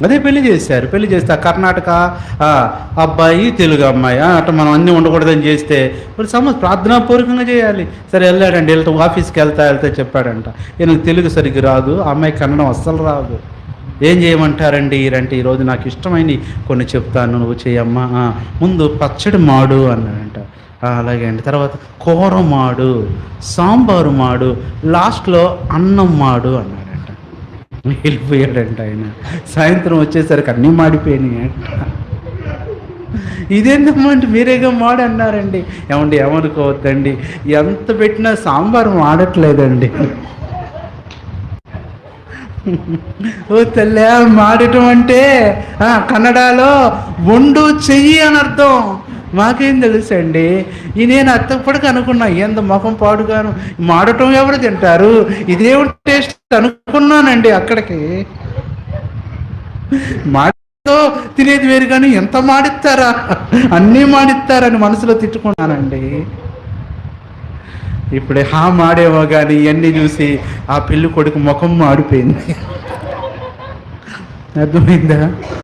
అదే పెళ్ళి చేశారు. పెళ్ళి చేస్తే కర్ణాటక అబ్బాయి తెలుగు అమ్మాయి ఆ, అట్లా మనం అన్నీ ఉండకూడదని చేస్తే మరి సమస్య ప్రార్థనాపూర్వకంగా చేయాలి. సరే వెళ్ళాడండి వెళ్తా ఆఫీస్కి వెళ్తా వెళ్తా చెప్పాడంట. ఈయనకు తెలుగు సరిగ్గా రాదు అమ్మాయి కన్నడం అస్సలు రాదు. ఏం చేయమంటారండి ఈరంటే ఈరోజు నాకు ఇష్టమైనవి కొన్ని చెప్తాను నువ్వు చేయమ్మా ముందు పచ్చడి మాడు అన్నాడంట. అలాగే అండి. తర్వాత కూర మాడు సాంబారు మాడు లాస్ట్లో అన్నం మాడు అన్నాడు. వెళ్ళిపోయాడంట ఆయన. సాయంత్రం వచ్చేసరికి అన్నీ మాడిపోయినాయి అంట. ఇదేందమ్మా అంటే మీరేగా మాడు అన్నారండి ఏమండి ఏమనుకోవద్దండి? ఎంత పెట్టినా సాంబారు మాడట్లేదండి ఓ తెల్లే మాడటం అంటే కన్నడలో వండు చెయ్యి అని అర్థం. మాకేం తెలుసండి? ఈ నేను అత్తప్పటికి అనుకున్నా ఎంత ముఖం పాడుగాను మాడటం ఎవరు తింటారు? ఇదేం టేస్ట్ అనుకున్నానండి అక్కడికి. మాటతో తినేది వేరు కానీ ఎంత మాడిస్తారా? అన్నీ మాడిస్తారని మనసులో తిట్టుకున్నానండి. ఇప్పుడే హా మాడేవో కానీ ఇవన్నీ చూసి ఆ పెళ్ళి కొడుకు ముఖం మాడిపోయింది. అర్థమైందా?